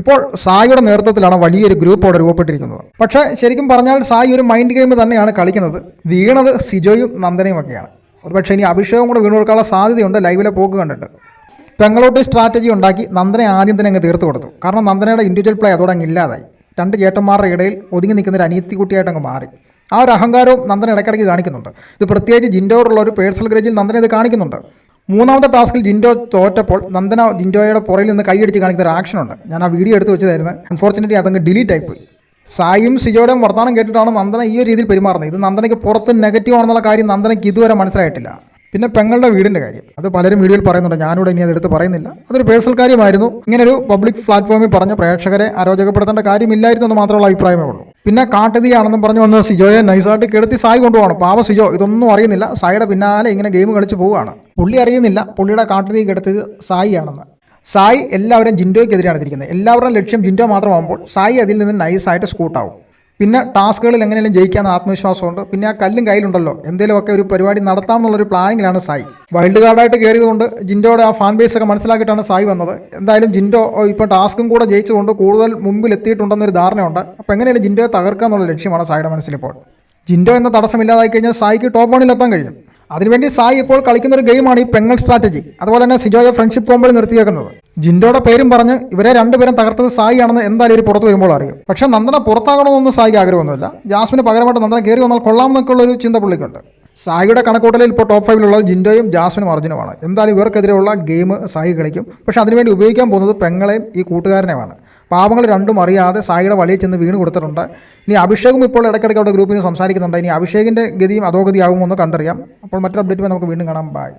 ഇപ്പോൾ സായിയുടെ നേതൃത്വത്തിലാണ് വലിയൊരു ഗ്രൂപ്പ് അവിടെ രൂപപ്പെട്ടിരിക്കുന്നത്. പക്ഷേ ശരിക്കും പറഞ്ഞാൽ സായി ഒരു മൈൻഡ് ഗെയിം തന്നെയാണ് കളിക്കുന്നത്. വീണത് സിജോയും നന്ദനയും ഒക്കെയാണ്. ഒരുപക്ഷെ ഇനി അഭിഷേകം കൂടെ വീണ് കൊടുക്കാനുള്ള സാധ്യതയുണ്ട് ലൈവിലെ പോക്ക് കണ്ടിട്ട്. പെങ്ങളോട്ട് സ്ട്രാറ്റജി ഉണ്ടാക്കി നന്ദനെ ആദ്യം തന്നെ അങ്ങ് തീർത്ത് കൊടുത്തു. കാരണം നന്ദനയുടെ ഇൻഡിവിജ്വൽ പ്ലേ അതോടെ അങ്ങ് ഇല്ലാതായി. രണ്ട് ചേട്ടന്മാരുടെ ഇടയിൽ ഒതുങ്ങി നിൽക്കുന്ന ഒരു അനിയത്തിക്കുട്ടിയായിട്ട് അങ്ങ് മാറി. ആ ഒരു അഹങ്കാരവും നന്ദൻ ഇടയ്ക്കിടയ്ക്ക് കാണിക്കുന്നുണ്ട്. ഇത് പ്രത്യേകിച്ച് ജിൻഡോടുള്ള ഒരു പേഴ്സണൽ ഗ്രേജിൽ നന്ദന ഇത് കാണിക്കുന്നുണ്ട്. മൂന്നാമത്തെ ടാസ്കിൽ ജിൻഡോ തോറ്റപ്പോൾ നന്ദന ജിൻഡോയുടെ പുറയിൽ നിന്ന് കൈയടിച്ച് കാണിക്കുന്ന ഒരു ആക്ഷൻ ഉണ്ട്. ഞാൻ ആ വീഡിയോ എടുത്ത് വെച്ചതായിരുന്നു. അൺഫോർച്ചുനേറ്റ്ലി അതങ്ങ് ഡിലീറ്റ് ആയിപ്പോയി. സായും സിജോയുടെയും വർത്തമാനം കേട്ടിട്ടാണ് നന്ദന ഈ ഒരു രീതിയിൽ പെരുമാറുന്നത്. ഇത് നന്ദനയ്ക്ക് പുറത്ത് നെഗറ്റീവ് ആണെന്നുള്ള കാര്യം നന്ദനയ്ക്ക് ഇതുവരെ മനസ്സിലായിട്ടില്ല. പിന്നെ പെങ്ങളുടെ വീടിന്റെ കാര്യം. അത് പലരും വീഡിയോയിൽ പറയുന്നുണ്ട്. ഞാനിവിടെ ഇനി അതെടുത്ത് പറയുന്നില്ല. അതൊരു പേഴ്സണൽ കാര്യമായിരുന്നു. ഇങ്ങനൊരു പബ്ലിക് പ്ലാറ്റ്ഫോമിൽ പറഞ്ഞ പ്രേക്ഷകരെ അരോചകപ്പെടുത്തേണ്ട കാര്യമില്ലായിരുന്നു എന്ന് മാത്രമുള്ള അഭിപ്രായമേ ഉള്ളൂ. പിന്നെ കാട്ടുതീയാണെന്നും പറഞ്ഞു വന്ന് സിജോയെ നൈസായിട്ട് കെടുത്തി സായി കൊണ്ടുപോകണം പാവ സിജോ. ഇതൊന്നും അറിയുന്നില്ല. സായിയുടെ പിന്നാലെ ഇങ്ങനെ ഗെയിം കളിച്ച് പോവുകയാണ്. പുള്ളി അറിയുന്നില്ല. പുള്ളിയുടെ കാട്ടിലേക്ക് സായി ആണെന്ന്. സായി എല്ലാവരും ജിൻഡോയ്ക്കെതിരെയാണ് തിരിക്കുന്നത് എല്ലാവരുടെയും ലക്ഷ്യം ജിൻഡോ മാത്രമാകുമ്പോൾ സായി അതിൽ നിന്ന് നൈസായിട്ട് സ്കൂട്ടാവും. പിന്നെ ടാസ്കുകളിൽ എങ്ങനെയും ജയിക്കാമെന്ന് ആത്മവിശ്വാസമുണ്ട്. പിന്നെ ആ കല്ലും കയ്യിലുണ്ടല്ലോ. എന്തെങ്കിലുമൊക്കെ ഒരു പരിപാടി നടത്താമെന്നുള്ളൊരു പ്ലാനിങ്ങിലാണ് സായി. വൈൽഡ് കാർഡായിട്ട് കയറിയതുകൊണ്ട് ജിൻഡോയുടെ ആ ഫാൻ ബേസ് ഒക്കെ മനസ്സിലാക്കിയിട്ടാണ് സായി വന്നത്. എന്തായാലും ജിൻഡോ ഇപ്പോൾ ടാസ്കും കൂടെ ജയിച്ചുകൊണ്ട് കൂടുതൽ മുമ്പിൽ എത്തിയിട്ടുണ്ടെന്നൊരു ധാരണയുണ്ട്. അപ്പോൾ എങ്ങനെയാണ് ജിൻഡോയെ തകർക്കുക എന്നുള്ള ലക്ഷ്യമാണ് സായിയുടെ മനസ്സിലിപ്പോൾ. ജിൻഡോ എന്ന തടസ്സമില്ലാതായി കഴിഞ്ഞാൽ സായിക്ക് ടോപ്പ് വണിലെത്താൻ കഴിയും. അതിനുവേണ്ടി സായി ഇപ്പോൾ കളിക്കുന്ന ഒരു ഗെയിമാണ് ഈ പെങ്ങൽ സ്ട്രാറ്റജി. അതുപോലെ തന്നെ സിജോയെ ഫ്രണ്ട്ഷിപ്പ് കോമ്പിൽ നിർത്തിയേക്കുന്നത്. ജിൻഡോയുടെ പേരും പറഞ്ഞ് ഇവരെ രണ്ടുപേരും തകർത്തത് സായി ആണെന്ന് എന്തായാലും ഒരു പുറത്ത് വരുമ്പോൾ അറിയും. പക്ഷേ നന്ദന പുറത്താകണമെന്നൊന്നും സായിക്ക് ആഗ്രഹമൊന്നുമില്ല. ജാസ്മിന് പകരമായിട്ട് നന്ദന കയറി വന്നാൽ കൊള്ളാം എന്നൊക്കെയുള്ള ഒരു ചിന്ത പുള്ളിക്കുണ്ട്. സായിയുടെ കണക്കൂട്ടലിൽ ഇപ്പോൾ ടോപ്പ് ഫൈവിലുള്ളത് ജിൻഡോയും ജാസ്മിനും അർജുനുമാണ്. എന്തായാലും ഇവർക്കെതിരെയുള്ള ഗെയിം സായി കളിക്കും. പക്ഷേ അതിനുവേണ്ടി ഉപയോഗിക്കാൻ പോകുന്നത് പെങ്ങളെയും ഈ കൂട്ടുകാരനെയുമാണ്. പാവങ്ങൾ രണ്ടും അറിയാതെ സായിയുടെ വലയിൽ ചെന്ന് വീണ് കൊടുത്തിട്ടുണ്ട്. ഇനി അഭിഷേകും ഇപ്പോൾ ഇടയ്ക്കിടയ്ക്ക് അവിടെ ഗ്രൂപ്പിൽ നിന്ന് സംസാരിക്കുന്നുണ്ട്. ഇനി അഭിഷേകിന്റെ ഗതിയും അധോഗതിയാകുമോ എന്ന് കണ്ടറിയാം. അപ്പോൾ മറ്റൊരു അപ്ഡേറ്റ് നമുക്ക് വീണ്ടും കാണാം. ബൈ